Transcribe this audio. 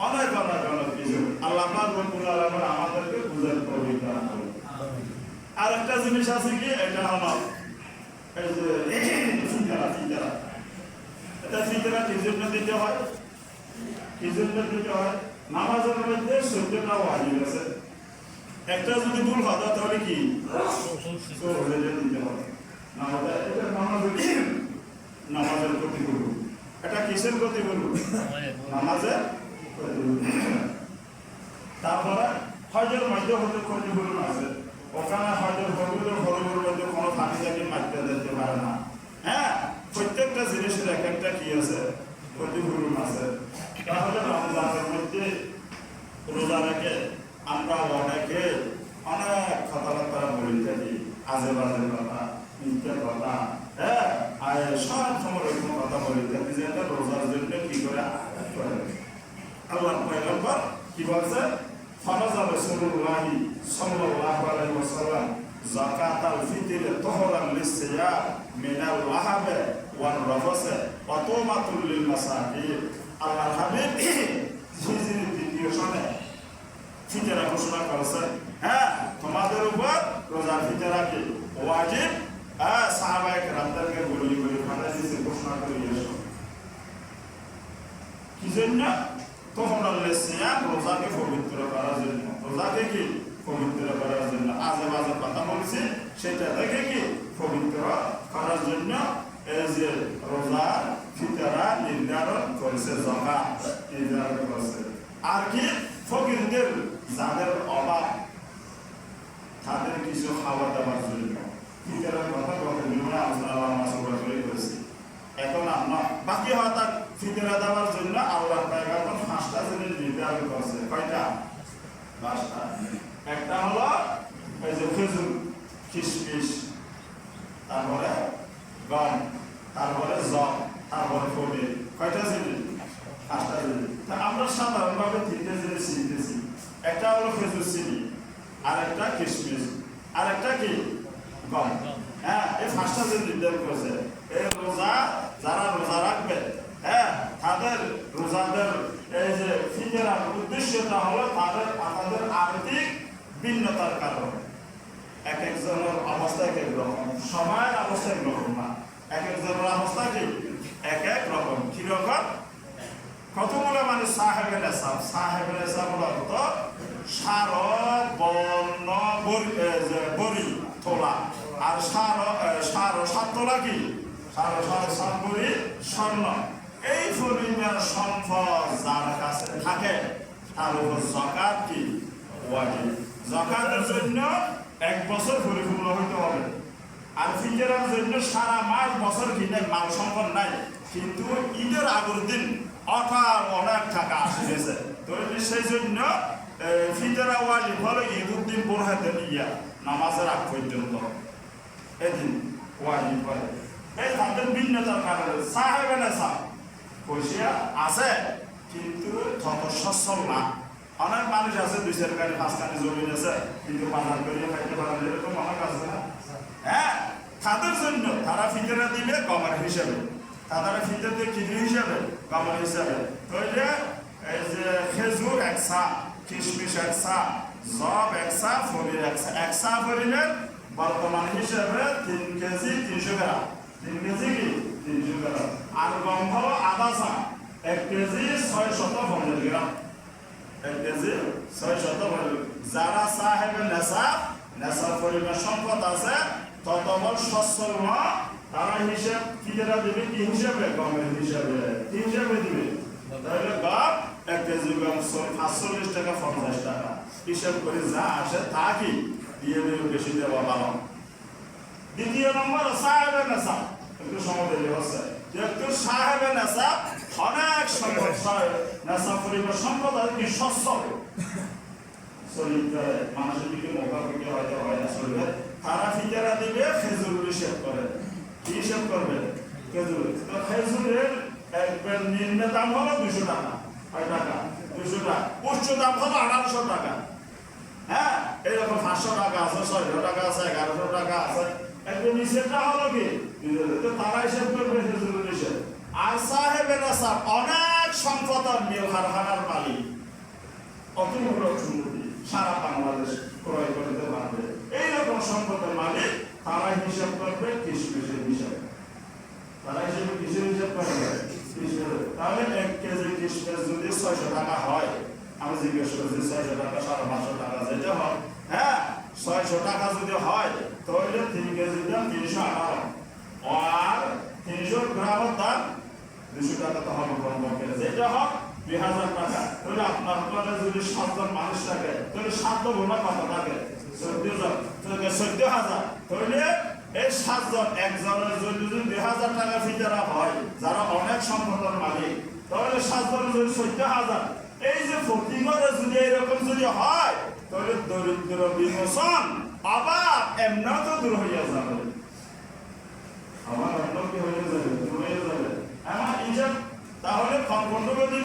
অনেক অনেক অনেক কিছু আল্লাহ আমাদেরকে বুঝার তৌফিক আর একটা জিনিস আছে কি, এটা হয়। নামাজের মধ্যে একটা যদি ভুল হয়, তাহলে কি? দিতে নামাজের নামাজের নামাজের এটা কিসের ক্ষতি করব নামাজের তারপরে হজের মধ্যে হতে ক্ষতিপূরণ আছে। ওখানে হজের হরুদের হরুদের মধ্যে কোনো ফাঁকি থাকে মারতে দিতে পারে না। হ্যাঁ প্রত্যেকটা জিনিসের এক একটা কি আছে? ক্ষতিপূরণ আছে। তাহলে রমজানের মধ্যে রোজা রেখে আমরা অনেকে অনেক কথাবার্তা বলি থাকি। আজে বাজে কথা, মিথ্যা কথা হ্যাঁ আর সব সময় কথা বলি থাকি যে রোজার জন্য কি করে করে। আল্লাহ পয়গম্বর কি বলছে ফরজা রাসূলুল্লাহ সাল্লাল্লাহু আলাইহি ওয়াসাল্লাম যাকাত আল-ফিতর তুহরান লিস-সিয়াম মিন আল-লাহাব ওয়াল রাফাস ওয়া তুমাতুল লিল মাসাকিন। আল্লাহ হাবিব হিজরি দ্বিতীয় সনে ফিতরা ঘোষণা করেছেন হ্যাঁ তোমাদের উপর রোজার ফিতরা কি ওয়াজিব হ্যাঁ সাহাবায়ে কেরামদেরকে বলি বলি ফাদাসিসে ঘোষণা করে দিয়েছ। কি জন্য? তখন আল্লাহ রোজাকে পবিত্র করার জন্য। রোজাকে কি? পবিত্র করার জন্য। আজে বাজে কথা বলছে, সেটা থেকে কি? পবিত্র করার জন্য এই যে ফিতরা নির্ধারণ করেছে নির্ধারণ করেছে। আর কি? ফকিরদের, যাদের অভাব, তাদের কিছু খাওয়া দাওয়ার জন্য। ফিতরার কথা বিভিন্ন আলোচনা করেছি। এখন আমরা বাকি হয় তার ফিতরা দেওয়ার জন্য আল্লাহ পায়গাম্বর পাঁচটা জিনিস করছে কয়টা পাঁচটা একটা হলো এই যে খেজুর কিশমিশ তারপরে গম তারপরে জব তারপরে পনির কয়টা জিনিস পাঁচটা জিনিস তা আমরা সাধারণভাবে তিনটে জিনিস চিনতেছি একটা হলো খেজুর চিনি আরেকটা কিশমিশ আরেকটা কি গম হ্যাঁ এই পাঁচটা জিনিস নির্ধারণ করেছে এই রোজা যারা রোজা রাখবে হ্যাঁ তাদের রোজাদের এই যে ফিতরার উদ্দেশ্যটা হলো তাদের তাদের আর্থিক ভিন্নতার কারণ। এক একজনের অবস্থা এক এক রকম সময়ের অবস্থা এক রকম না। এক একজনের অবস্থা কি? এক এক রকম। কি রকম? কতগুলো মানে সাহেবের এসাব সাহেবের এসাব অর্থ সার বর্ণ বরি এ, তোলা আর সার সার সাত তোলা কি? সার সার সাত বরি স্বর্ণ। এই পরিমাণ সম্পদ যার কাছে থাকে তার উপর জকাত কি? ওয়াজিব। জকাতের জন্য এক বছর পরিপূর্ণ হইতে হবে। আর ফিতরার জন্য সারা মাস বছর কিনে মাল সম্পদ নাই। কিন্তু ঈদের আগের দিন অকাল অনেক টাকা আসে গেছে। তো সেই জন্য ফিতরা ওয়াজিব হলো ঈদের দিন বোরহাতে ইয়া নামাজের আগ পর্যন্ত এদিন ওয়াজিব করে। এই তাদের ভিন্নতার কারণে সাহেবে না সাহ পয়সা আছে কিন্তু তত সচ্ছল না। অনেক মানুষ আছে দুই চার কানি পাঁচ কানি জমি আছে কিন্তু বাজার করিয়ে খাইতে পারে না, এরকম অনেক আছে না। হ্যাঁ তাদের জন্য তারা ফিতরা দিবে গমের হিসাবে। তারা ফিতর দিয়ে কিনে হিসাবে গমের হিসাবে। তাহলে এই যে খেজুর একসা কিশমিশ একসা জব একসা ফরির একসা একসা ফরিনের বর্তমান হিসাবে তিন কেজি তিনশো গ্রাম। তিন কেজি কি? তিনশো গ্রাম। আর গম হলো আধা এক কেজি ছয় শত পঞ্চাশ গ্রাম। এক কেজি ছয় শত যারা সাহেবের নেশা নেশার পরিমাণ সম্পদ আছে, তত বল সচ্ছল তারা হিসাব কিরা দিবে? কি হিসাবে? গমের হিসাবে। কি হিসাবে দিবে? তাহলে গম এক কেজি গম পাঁচচল্লিশ টাকা, পঞ্চাশ টাকা। হিসাব করে যা আসে তা কি? দিয়ে দেবে বেশি দেওয়া ভালো। দ্বিতীয় নম্বর, সাহেবের নেশা। একটু সময় হচ্ছে। যেহেতু সাহেবের নেশা অনেক নেশা পরিবার সম্পদ আর কি শরীর মানুষের দিকে মোকাবিলা হয়তো হয় না শরীরে তারা ফিতারা দিবে খেজুর হিসেব করে। কি হিসেব করবে? খেজুর। তো খেজুরের নিম্ন দাম হলো দুশো টাকা কয় টাকা, দুশো টাকা। উচ্চ দাম হলো আঠারোশো টাকা। হ্যাঁ এরকম পাঁচশো টাকা আছে, ছয়শো টাকা আছে, এগারোশো টাকা আছে। একদম নিষেধটা হলো কি? তারা হিসেব করবে হিসেব আর সাহেব অনেক সম্পদের মিল হারহানার মালিক। অতগুলো সম্পত্তি সারা বাংলাদেশ ক্রয় করতে পারবে। এইরকম সম্পদের মালিক তারা হিসাব করবে কিশমিশের হিসাবে। তারা হিসেবে কিসের হিসাব করবে। তাহলে এক কেজি কিশমিশ যদি ছয়শো টাকা হয়, আমি জিজ্ঞেস করছি, ছয়শো টাকা, সাড়ে পাঁচশো টাকা যেটা হয়। হ্যাঁ ছয়শো টাকা যদি হয়, তাহলে তিন দাম তিনশো আঠারো। আর তিনশো দুশো টাকা তো হবে কমপক্ষে যেটা হোক দুই হাজার টাকা তাহলে আপনার ঘরে যদি সাতজন মানুষ থাকে, তাহলে সাত গুণা কত থাকে চোদ্দ জন তাহলে চোদ্দ হাজার তাহলে এই সাতজন একজনের যদি যদি দুই হাজার টাকা ফিতারা হয় যারা অনেক সম্পদের মালিক তাহলে সাতজনের যদি চোদ্দ হাজার এই যে ঘরে যদি এরকম যদি হয়। তাহলে দরিদ্র বিমোচন আবার এমনিও তো দূর হইয়া যাবে। আমার অন্য কি হয়ে যাবে দূর হয়ে যাবে। আমার হিসাব তাহলে খন্ড